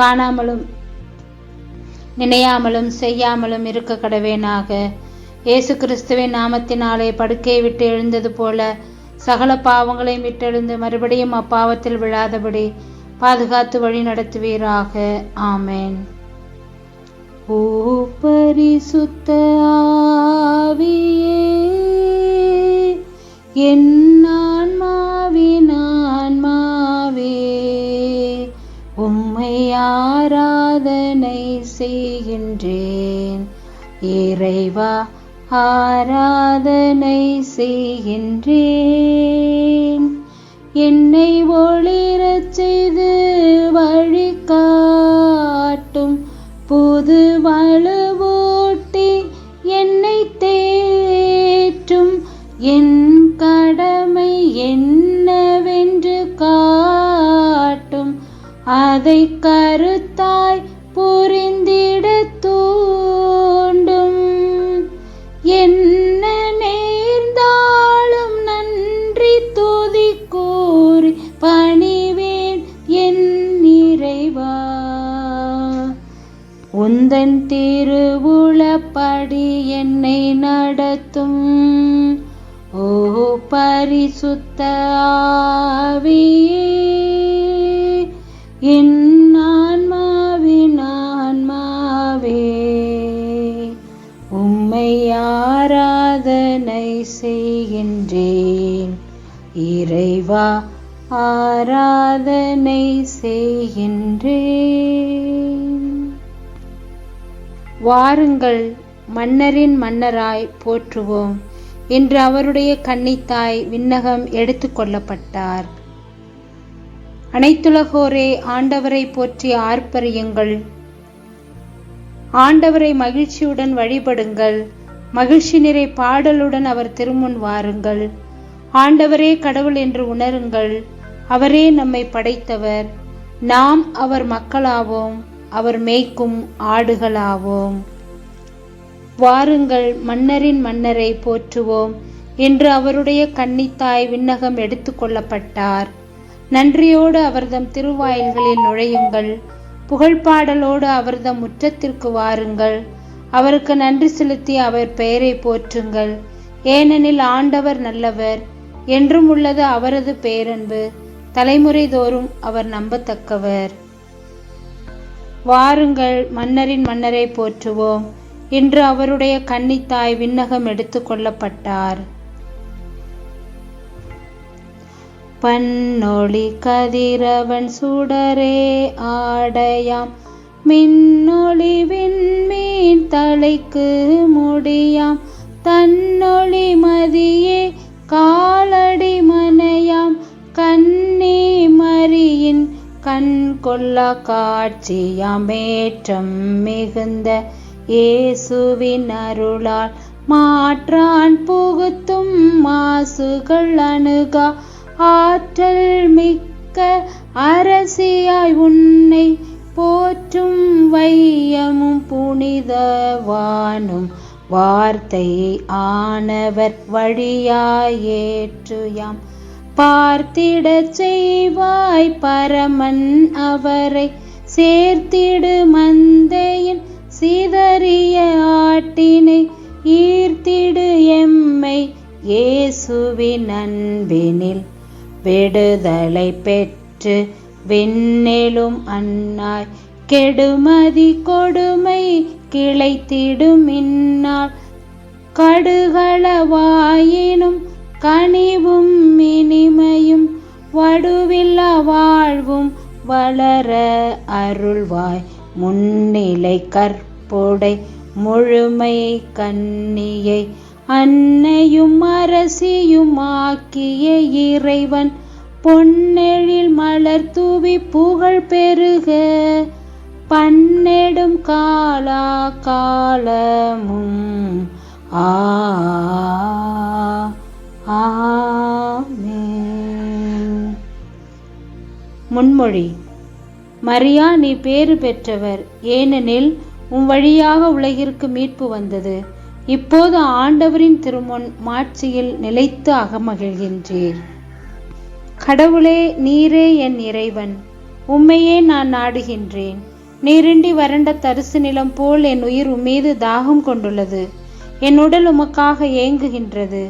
காணாமலும் நினையாமலும் செய்யாமலும் இருக்க கடவேனாக. இயேசு கிறிஸ்துவின் நாமத்தினாலே படுக்கையை விட்டு எழுந்தது போல சகல பாவங்களையும் விட்டெழுந்து மறுபடியும் அப்பாவத்தில் விழாதபடி பாதுகாத்து வழி நடத்துவீராக. ஆமேன். ஓ பரிசுத்த ஆவியே என் செய்கின்றேன். இறைவா ஆராதனை செய்கின்றேன். என்னை ஓ சிவா ஆராதனை செய்கின்றேன். வாருங்கள் மன்னரின் மன்னராய் போற்றுவோம். என்று அவருடைய கன்னித்தாய் விண்ணகம் எடுத்துக்கொள்ளப்பட்டார் அனைத்துலகோரே ஆண்டவரை போற்றி ஆர்ப்பரியுங்கள். ஆண்டவரை மகிழ்ச்சியுடன் வழிபடுங்கள். மகிழ்ச்சி நிறை பாடலுடன் அவர் திருமுன் வாருங்கள். ஆண்டவரே கடவுள் என்று உணருங்கள். அவரே நம்மை படைத்தவர். நாம் அவர் மக்களாவோம் அவர் மேய்க்கும் ஆடுகளாவோம். வாருங்கள் மன்னரின் மன்னரை போற்றுவோம் என்று அவருடைய கன்னித்தாய் விண்ணகம் எடுத்துக்கொள்ளப்பட்டார் நன்றியோடு அவர்தம் திருவாயில்களில் நுழையுங்கள். புகழ்பாடலோடு அவர்தம் முற்றத்திற்கு வாருங்கள். அவருக்கு நன்றி செலுத்தி அவர் பெயரை போற்றுங்கள். ஏனெனில் ஆண்டவர் நல்லவர் என்றும் உள்ளது அவரது பேரன்பு. தலைமுறை தோறும் அவர் நம்பத்தக்கவர். வாருங்கள் மன்னரின் மன்னரை போற்றுவோம் இன்று அவருடைய கன்னித்தாய் விண்ணகம் எடுத்து கொள்ளப்பட்டார். பன்னொளி கதிரவன் சுடரே ஆடையாம் மின்னொளி விண்மீன் தலைக்கு முடியாம் தன்னொளி ம கொல்லா காட்சியமேற்றம் மிகுந்த இயேசுவின் அருளால் மாற்றான் புகுத்தும் மாசுகள் அணுகா. ஆற்றல் மிக்க அரசியாய் உன்னை போற்றும் வையமும் புனிதவானும் வார்த்தை ஆனவர் வழியாயேற்றுயாம் ஏற்றுயாம். பார்த்திடச் செய்வாய் பரமன் அவரை. சேர்த்திடு மந்தையின் சிதறிய ஆட்டினை ஈர்த்திடு எம்மை இயேசுவின் அன்பினில். விடுதலை பெற்று விண்ணெலும் அன்னாய் கெடுமதி கொடுமை கிளைத்திடும் இந்நாள். கடுகளவாயினும் கனிவும் இனிமையும் வடுவில்லா வாழ்வும் வளர அருள்வாய். முன்னிலை கற்புடை முழுமை கன்னியை அன்னையும் அரசியும் ஆக்கிய இறைவன் பொன்னெழில் மலர் தூவி புகழ் பெருக. பன்னெடும் காலா காலமும் ஆ ஆமென். முன்மொழி மரியா நீ பேறு பெற்றவர். ஏனெனில் உம் வழியாக உலகிற்கு மீட்பு வந்தது. இப்போது ஆண்டவரின் திருமுன் மாட்சியில் நிலைத்து அகமகிழ்கின்றீர். கடவுளே நீரே என் இறைவன். உம்மையே நான் நாடுகின்றேன். நீரின்றி வறண்ட தரிசு நிலம் போல் என் உயிர் உம்மீது தாகம் கொண்டுள்ளது. என் உடல் உமக்காக ஏங்குகின்றது.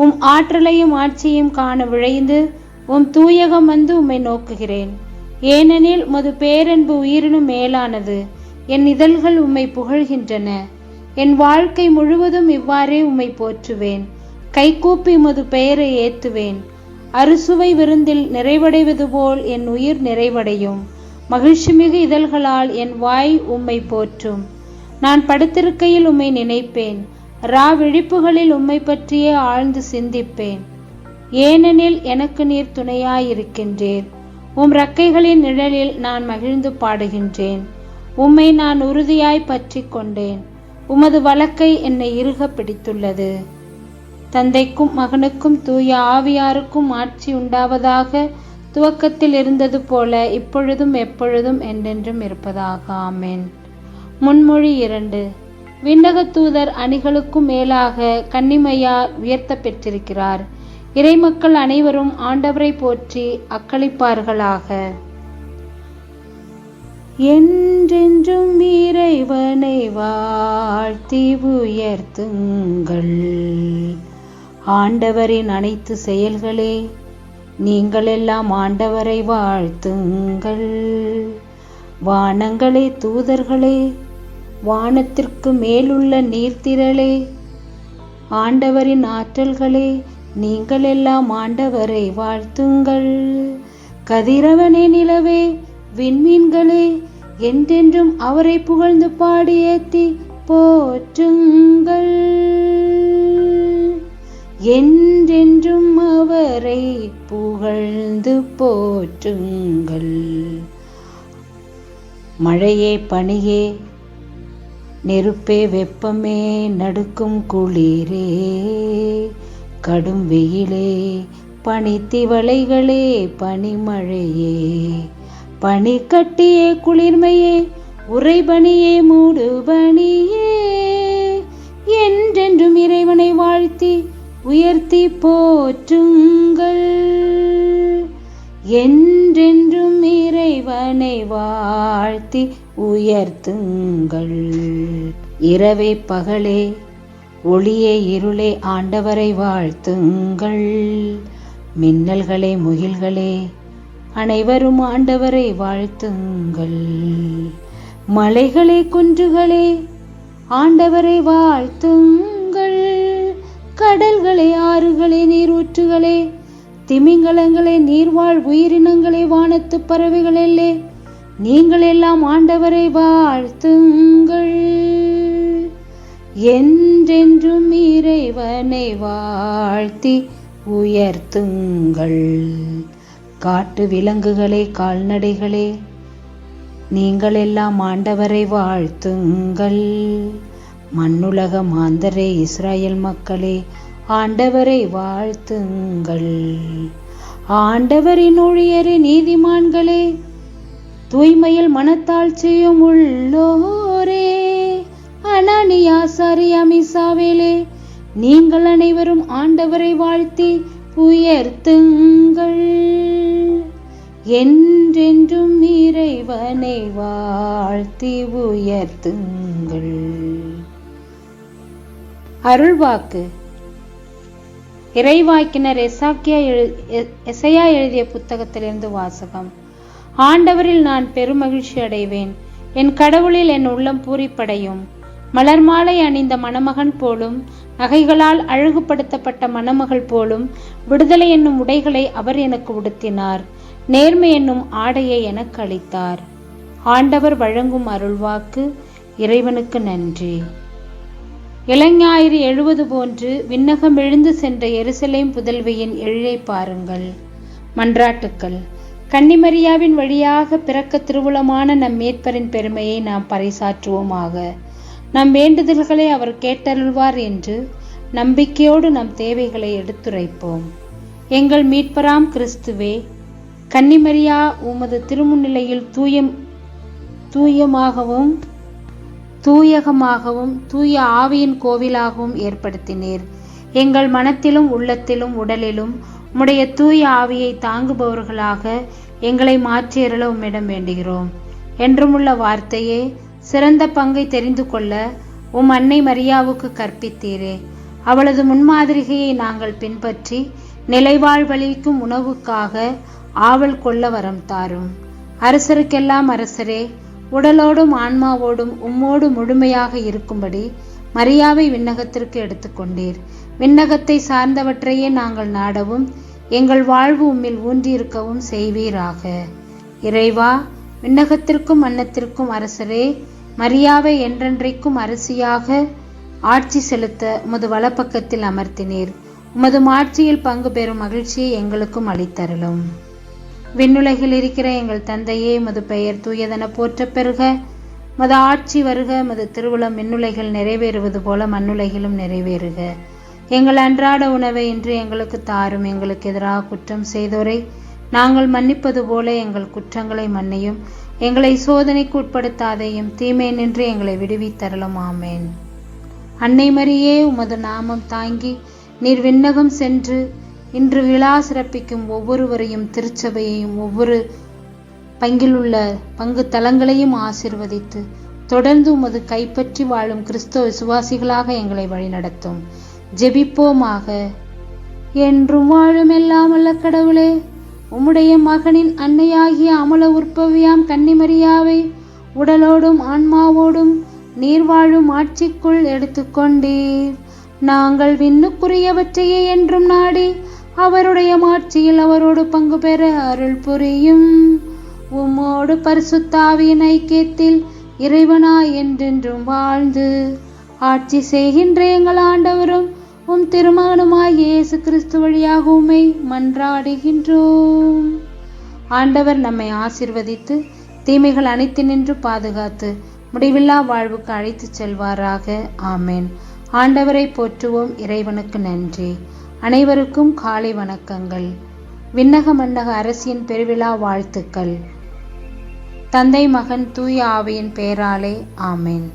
உம் ஆற்றலையும் ஆட்சியையும் காண விழைந்து உம் தூயகம் வந்து உம்மை நோக்குகிறேன். ஏனெனில் உமது பேரன்பு உயிரினும் மேலானது. என் இதழ்கள் உம்மை புகழ்கின்றன. என் வாழ்க்கை முழுவதும் இவ்வாறே உம்மை போற்றுவேன். கைகூப்பி உமது பெயரை ஏத்துவேன். அறுசுவை விருந்தில் நிறைவடைவது போல் என் உயிர் நிறைவடையும். மகிழ்ச்சிமிகு இதழ்களால் என் வாய் உம்மை போற்றும். நான் படுத்திருக்கையில் உம்மை நினைப்பேன். ரா விழிப்புகளில் உம்மை பற்றியே ஆழ்ந்து சிந்திப்பேன். ஏனெனில் எனக்கு நீர் துணையாயிருக்கின்றீர். உம் ரக்கைகளின் நிழலில் நான் மகிழ்ந்து பாடுகின்றேன். உம்மை நான் உறுதியாய் பற்றி கொண்டேன். உமது வழக்கை என்னை இறுக பிடித்துள்ளது. தந்தைக்கும் மகனுக்கும் தூய ஆவியாருக்கும் ஆட்சி உண்டாவதாக துவக்கத்தில் இருந்தது போல இப்பொழுதும் எப்பொழுதும் என்றென்றும் இருப்பதாக. ஆமேன். முன்மொழி இரண்டு. விண்ணகத்தூதர் அணிகளுக்கும் மேலாக கன்னிமையா உயர்த்த பெற்றிருக்கிறார். இறைமக்கள் அனைவரும் ஆண்டவரை போற்றி அக்களிப்பார்களாக. என்றென்றும் இறைவனை வாழ்த்தி உயர்த்துங்கள். ஆண்டவரின் அனைத்து செயல்களே நீங்கள் எல்லாம் ஆண்டவரை வாழ்த்துங்கள். வானங்களே தூதர்களே வானத்திற்கு மேலுள்ள நீர்த்திரளே ஆண்டவரின் ஆற்றல்களே நீங்கள் எல்லாம் ஆண்டவரை வாழ்த்துங்கள். கதிரவனே நிலவே விண்மீன்களே என்றென்றும் அவரை புகழ்ந்து பாடி ஏத்தி போற்றுங்கள். என்றென்றும் அவரை புகழ்ந்து போற்றுங்கள். மழையே பனியே நெருப்பே வெப்பமே நடுக்கும் குளிரே. கடும் வெயிலே பனித்திவளைகளே பனிமழையே. பனிக்கட்டியே குளிர்மையே உறைபனியே மூடுபனியே. என்றென்றும் இறைவனை வாழ்த்தி உயர்த்தி போற்றுங்கள். என்றென்றும் இறைவனை வாழ்த்தி உயர்த்துங்கள். இரவே பகலே ஒளியே இருளே ஆண்டவரை வாழ்த்துங்கள். மின்னல்களே முகில்களே அனைவரும் ஆண்டவரை வாழ்த்துங்கள். மலைகளே குன்றுகளே ஆண்டவரை வாழ்த்துங்கள். கடல்களே ஆறுகளே நீரூற்றுகளே திமிங்கலங்களே நீர்வாழ் உயிரினங்களே வானத்து பறவைகளே நீங்கள் எல்லாம் ஆண்டவரை வாழ்த்துங்கள். என்றென்றும் இறைவனை வாழ்த்தி உயர்த்துங்கள். காட்டு விலங்குகளே கால்நடைகளே நீங்கள் எல்லாம் ஆண்டவரை வாழ்த்துங்கள். மண்ணுலக மாந்தரே இஸ்ராயல் மக்களே ஆண்டவரை வாழ்த்துங்கள். ஆண்டவரின் ஊழியரே நீதிமான்களே தூய்மையில் மனத்தாழ்ச்சியும் உள்ளோரே. அனானியா சரியா மிசாவேலே நீங்கள் அனைவரும் ஆண்டவரை வாழ்த்தி உயர்த்துங்கள். என்றென்றும் இறைவனை வாழ்த்தி உயர்த்துங்கள். அருள்வாக்கு. இறைவாக்கினர் எசாக்கியா எழு எசையா எழுதிய புத்தகத்திலிருந்து வாசகம். ஆண்டவரில் நான் பெருமகிழ்ச்சி அடைவேன். என் கடவுளில் என் உள்ளம் பூரிப்படையும். மலர் மாலை அணிந்த மணமகன் போலும் நகைகளால் அழகுபடுத்தப்பட்ட மணமகள் போலும் விடுதலை என்னும் உடைகளை அவர் எனக்கு உடுத்தினார். நேர்மை என்னும் ஆடையை எனக்கு அளித்தார். ஆண்டவர் வழங்கும் அருள்வாக்கு இறைவனுக்கு நன்றி. இளஞாயிறு எழுவது போன்று விண்ணகம் எழுந்து சென்ற எருசலேம் புதல்வியின் எழிலை பாருங்கள். மன்றாட்டுக்கள். கன்னிமரியாவின் வழியாக பிறக்க திருவுளமான நம் மீட்பரின் பெருமையை நாம் பறைசாற்றுவோமாக. நம் வேண்டுதல்களை அவர் கேட்டருள்வார் என்று நம்பிக்கையோடு நம் தேவைகளை எடுத்துரைப்போம். எங்கள் மீட்பராம் கிறிஸ்துவே கன்னிமரியா உமது திருமுன்னிலையில் தூயம் தூயமாகவும் தூயகமாகவும் தூய ஆவியின் கோவிலாகவும் ஏற்படுத்தினீர். எங்கள் மனத்திலும் உள்ளத்திலும் உடலிலும் உம்முடைய தூய ஆவியை தாங்குபவர்களாக எங்களை மாற்றியருள உம்மிடம் வேண்டுகிறோம். என்றுமுள்ள வார்த்தையே சிறந்த பங்கை தெரிந்து கொள்ள உம் அன்னை மரியாவுக்கு கற்பித்தீரே. அவளது முன்மாதிரிகையை நாங்கள் பின்பற்றி நிலைவாழ்வளிக்கும் உணவுக்காக ஆவல் கொள்ள வரம் தாரும். அரசருக்கெல்லாம் அரசரே உடலோடும் ஆன்மாவோடும் உம்மோடு முழுமையாக இருக்கும்படி மரியாவை விண்ணகத்திற்கு எடுத்துக்கொண்டீர். விண்ணகத்தை சார்ந்தவற்றையே நாங்கள் நாடவும் எங்கள் வாழ்வு உம்மில் ஊன்றியிருக்கவும் செய்வீராக. இறைவா விண்ணகத்திற்கும் அன்னத்திற்கும் அரசரே மரியாவை என்றென்றைக்கும் அரசியாக ஆட்சி செலுத்த உமது வலப்பக்கத்தில் அமர்த்தினீர். உமது மாட்சியில் பங்கு பெறும் மகிழ்ச்சியை எங்களுக்கும் அளித்தருளும். விண்ணுலகில் இருக்கிற எங்கள் தந்தையே மது பெயர் தூயதென போற்ற பெறுக. மது ஆட்சி வருக மது திருவுளம் விண்ணுலகில் நிறைவேறுவது போல மண்ணுலகிலும் நிறைவேறுக. எங்கள் அன்றாட உணவை இன்று எங்களுக்கு தாரும் எங்களுக்கு எதிராக குற்றம் செய்தோரை. நாங்கள் மன்னிப்பது போல எங்கள் குற்றங்களை மன்னியும். எங்களை சோதனைக்கு உட்படுத்தாதையும் தீமை நின்று எங்களை விடுவித்தரலும் ஆமேன். அன்னை மரியே உமது நாமம் தாங்கி நீர் விண்ணகம் சென்று இன்று விழா சிறப்பிக்கும் ஒவ்வொருவரையும் திருச்சபையையும் ஒவ்வொரு பங்கிலுள்ள பங்கு தலங்களையும் ஆசிர்வதித்து தொடர்ந்து உமது கைப்பற்றி வாழும் கிறிஸ்தவ விசுவாசிகளாக எங்களை வழிநடத்தும். ஜெபிப்போமாக. என்றும் வாழும் எல்லாம் அல்ல கடவுளே. உம்முடைய மகனின் அன்னையாகிய அமல உற்பவியாம் கன்னிமரியாவை உடலோடும் ஆன்மாவோடும் நீர் வாழும் ஆட்சிக்குள் எடுத்துக்கொண்டீர். நாங்கள் விண்ணுக்குரியவற்றையே என்றும் நாடி அவருடைய மாட்சியில் அவரோடு பங்கு பெற அருள் புரியும். உம்மோடு பரிசுத்தாவியின் ஐக்கியத்தில் இறைவனாய் என்றென்றும் வாழ்ந்து ஆட்சி செய்கின்ற எங்கள் ஆண்டவரும் உம் திருமகனுமாய் இயேசு கிறிஸ்து வழியாக உம்மை மன்றாடுகின்றோம். ஆண்டவர் நம்மை ஆசிர்வதித்து தீமைகள் அனைத்து நின்று பாதுகாத்து முடிவில்லா வாழ்வுக்கு அழைத்துச் செல்வாராக. ஆமேன். ஆண்டவரை போற்றுவோம். இறைவனுக்கு நன்றி. அனைவருக்கும் காலை வணக்கங்கள். விண்ணக மன்னக அரசியின் பெருவிழா வாழ்த்துக்கள். தந்தை மகன் தூய ஆவியின் பெயராலே ஆமேன்.